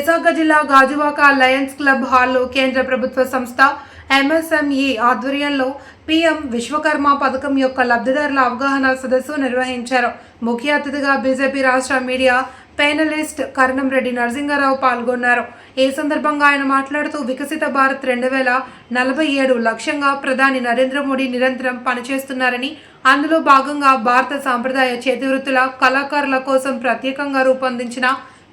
విశాఖ జిల్లా Gajuwaka Lions club హాల్లో కేంద్ర ప్రభుత్వ సంస్థ ఎంఎస్ఎంఈ ఆధ్వర్యంలో పీఎం విశ్వకర్మ పథకం యొక్క లబ్ధిదారుల అవగాహన సదస్సు నిర్వహించారు. ముఖ్య అతిథిగా బీజేపీ రాష్ట్ర మీడియా పేనలిస్ట్ కరణంరెడ్డి నరసింగారావు పాల్గొన్నారు. ఈ సందర్భంగా ఆయన మాట్లాడుతూ వికసిత భారత్ రెండు వేల నలభై ఏడు లక్ష్యంగా ప్రధాని నరేంద్ర మోడీ నిరంతరం పనిచేస్తున్నారని అందులో భాగంగా భారత సాంప్రదాయ చేతివృత్తుల కళాకారుల కోసం ప్రత్యేకంగా రూపొందించిన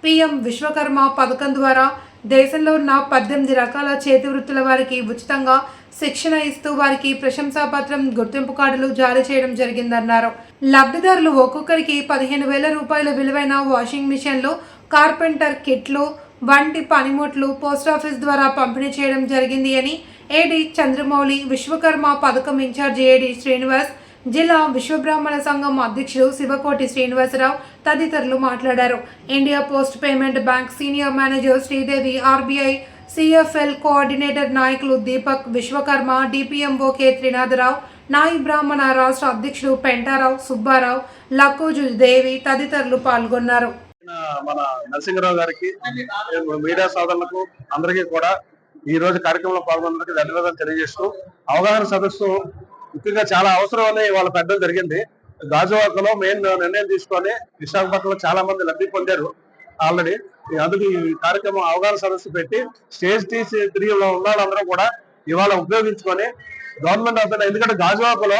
పీఎం విశ్వకర్మ పథకం ద్వారా దేశంలో ఉన్న పద్దెనిమిది రకాల చేతి వృత్తుల వారికి ఉచితంగా శిక్షణ ఇస్తూ వారికి ప్రశంసాపత్రం గుర్తింపు కార్డులు జారీ చేయడం జరిగిందన్నారు. లబ్ధిదారులు ఒక్కొక్కరికి పదిహేను వేల రూపాయల విలువైన వాషింగ్ మిషన్లు కార్పెంటర్ కిట్లు వంటి పనిముట్లు పోస్టాఫీస్ ద్వారా పంపిణీ చేయడం జరిగింది అని ఏడి చంద్రమౌళి విశ్వకర్మ పథకం ఇన్ఛార్జి ఏడి శ్రీనివాస్ జిల్లా విశ్వబ్రాహ్మణ సంఘం అధ్యక్షుడు శివకోటి శ్రీనివాసరావు తదితరులు మాట్లాడారు. India post payment bank senior manager Sridevi RBI CFL coordinator నాయకులు దీపక్ విశ్వకర్మ డిపిఎంఓ కె త్రినాథరావు నాయి బ్రాహ్మణ రాష్ట్ర అధ్యక్షుడు పెంటారావు సుబ్బారావు లక్కోజు దేవి తదితరులు పాల్గొన్నారు. మన నరసింహరావు గారికి మీడియా సోదరులకు అందరికీ కూడా ఈ రోజు కార్యక్రమంలో పాల్గొన్నందుకు ధన్యవాదాలు తెలియజేస్తూ అవగాహన సదస్సు ముఖ్యంగా చాలా అవసరం అని వాళ్ళ పెద్దలు జరిగింది. గాజువాకలో మెయిన్ నిర్ణయం తీసుకొని విశాఖపట్నంలో చాలా మంది లబ్ధి పొందారు ఆల్రెడీ. అందుకు ఈ కార్యక్రమం అవగాహన సదస్సు పెట్టి స్టేజ్ టీసీ త్రీలో ఉన్న వాళ్ళందరూ కూడా ఇవాళ ఉపయోగించుకొని గవర్నమెంట్ ఆఫీస్ ఎందుకంటే గాజువాకలో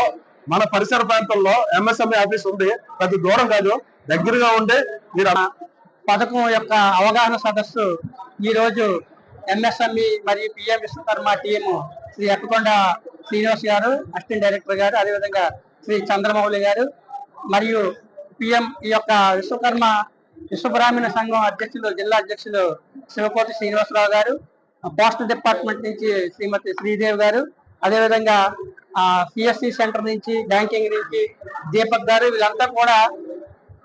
మన పరిసర ప్రాంతంలో ఎంఎస్ఎంఈ ఆఫీస్ ఉంది. పెద్ద దూరం కాదు దగ్గరగా ఉండే మీరు పథకం యొక్క అవగాహన సదస్సు ఈ రోజు ఎంఎస్ఎంఈ మరియు పిఎం విశ్వకర్మ టీము శ్రీ ఎక్కకొండ శ్రీనివాస్ గారు అసిస్టెంట్ డైరెక్టర్ గారు అదేవిధంగా శ్రీ చంద్రమౌళి గారు మరియు పిఎం ఈ యొక్క విశ్వకర్మ విశ్వబ్రాహ్మణ సంఘం అధ్యక్షులు జిల్లా అధ్యక్షులు శివకోటి శ్రీనివాసరావు గారు పోస్టల్ డిపార్ట్మెంట్ నుంచి శ్రీమతి శ్రీదేవి గారు అదేవిధంగా సిఎస్సి సెంటర్ నుంచి బ్యాంకింగ్ నుంచి దీపక్ గారు వీళ్ళంతా కూడా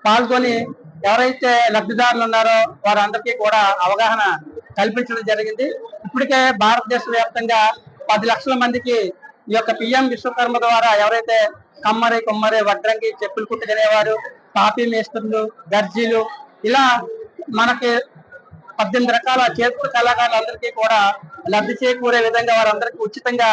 పాల్గొని ఎవరైతే లబ్ధిదారులు ఉన్నారో వారందరికీ కూడా అవగాహన కల్పించడం జరిగింది. ఇప్పటికే భారతదేశ వ్యాప్తంగా పది లక్షల మందికి ఈ యొక్క పిఎం విశ్వకర్మ ద్వారా ఎవరైతే కమ్మరి కొమ్మరి వడ్రంగి చెప్పులు కుట్టుకునేవారు కాఫీ మేస్త్రులు దర్జీలు ఇలా మనకి పద్దెనిమిది రకాల చేతి కళాకారులందరికీ కూడా లబ్ధి చేకూరే విధంగా వారందరికీ ఉచితంగా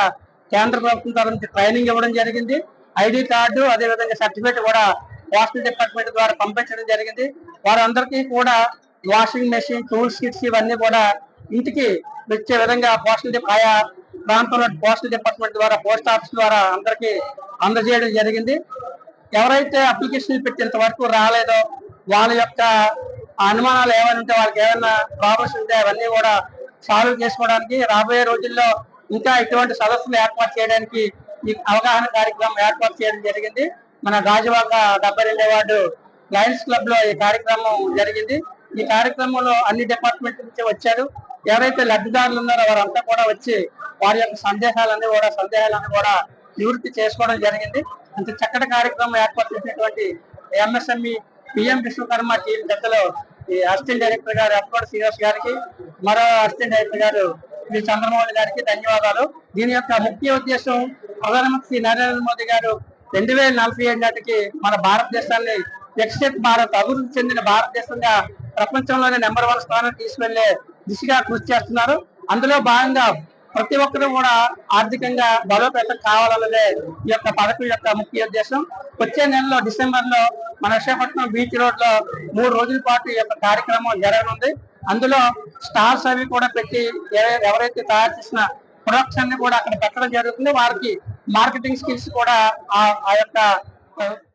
కేంద్ర ప్రభుత్వం తరఫు ట్రైనింగ్ ఇవ్వడం జరిగింది. ఐడి కార్డు అదే విధంగా సర్టిఫికేట్ కూడా పోస్టల్ డిపార్ట్మెంట్ ద్వారా పంపించడం జరిగింది. వారందరికీ కూడా వాషింగ్ మెషిన్ టూల్స్ కిట్స్ ఇవన్నీ కూడా ఇంటికి వచ్చే విధంగా పోస్టల్ ఆయా ప్రాంతంలో పోస్టల్ డిపార్ట్మెంట్ ద్వారా పోస్ట్ ఆఫీస్ ద్వారా అందరికీ అందజేయడం జరిగింది. ఎవరైతే అప్లికేషన్ పెట్టేంత వరకు రాలేదో వాళ్ళ యొక్క అనుమానాలు ఏమైనా ఉంటే వాళ్ళకి ఏమైనా ప్రాబ్లమ్స్ ఉంటే అవన్నీ కూడా సాల్వ్ చేసుకోవడానికి రాబోయే రోజుల్లో ఇంకా ఇటువంటి సదస్సులు ఏర్పాటు చేయడానికి ఈ అవగాహన కార్యక్రమం ఏర్పాటు చేయడం జరిగింది. మన గాజువాక డెబ్బై రెండో వార్డు లయన్స్ క్లబ్లో ఈ కార్యక్రమం జరిగింది. ఈ కార్యక్రమంలో అన్ని డిపార్ట్మెంట్ నుంచి వచ్చారు. ఎవరైతే లబ్ధిదారులు ఉన్నారో వారంతా కూడా వచ్చి వారి యొక్క సందేహాలన్నీ కూడా సందేహాలన్నీ కూడా నివృత్తి చేసుకోవడం జరిగింది. ఇంత చక్కటి కార్యక్రమం ఏర్పాటు చేసినటువంటి ఎంఎస్ఎంఈ పిఎం విశ్వకర్మ టీం పెద్దలు ఈ అసిస్టెంట్ డైరెక్టర్ గారు ఎప్పటి శ్రీనివాస్ గారికి మరో అసిస్టెంట్ డైరెక్టర్ గారు శ్రీ చంద్రమోహన్ గారికి ధన్యవాదాలు. దీని యొక్క ముఖ్య ఉద్దేశం ప్రధానమంత్రి నరేంద్ర మోదీ గారు రెండు వేల నలభై ఏడు నాటికి మన భారతదేశాన్ని వికసిత్ భారత్ అభివృద్ధి చెందిన భారతదేశంగా ప్రపంచంలోనే నెంబర్ వన్ స్థానం తీసుకెళ్ళే దిశగా కృషి చేస్తున్నారు. అందులో భాగంగా ప్రతి ఒక్కరూ కూడా ఆర్థికంగా బలోపేతం కావాలన్నదే ఈ యొక్క పథకం యొక్క ముఖ్య ఉద్దేశం. వచ్చే నెలలో డిసెంబర్లో మన విశాఖపట్నం బీచ్ రోడ్లో మూడు రోజుల పాటు ఈ యొక్క కార్యక్రమం జరగనుంది. అందులో స్టార్స్ అవి కూడా పెట్టి ఎవరైతే తయారు చేసిన ప్రొడక్ట్స్ అన్ని కూడా అక్కడ పెట్టడం జరుగుతుంది. వారికి మార్కెటింగ్ స్కిల్స్ కూడా ఆ ఆ యొక్క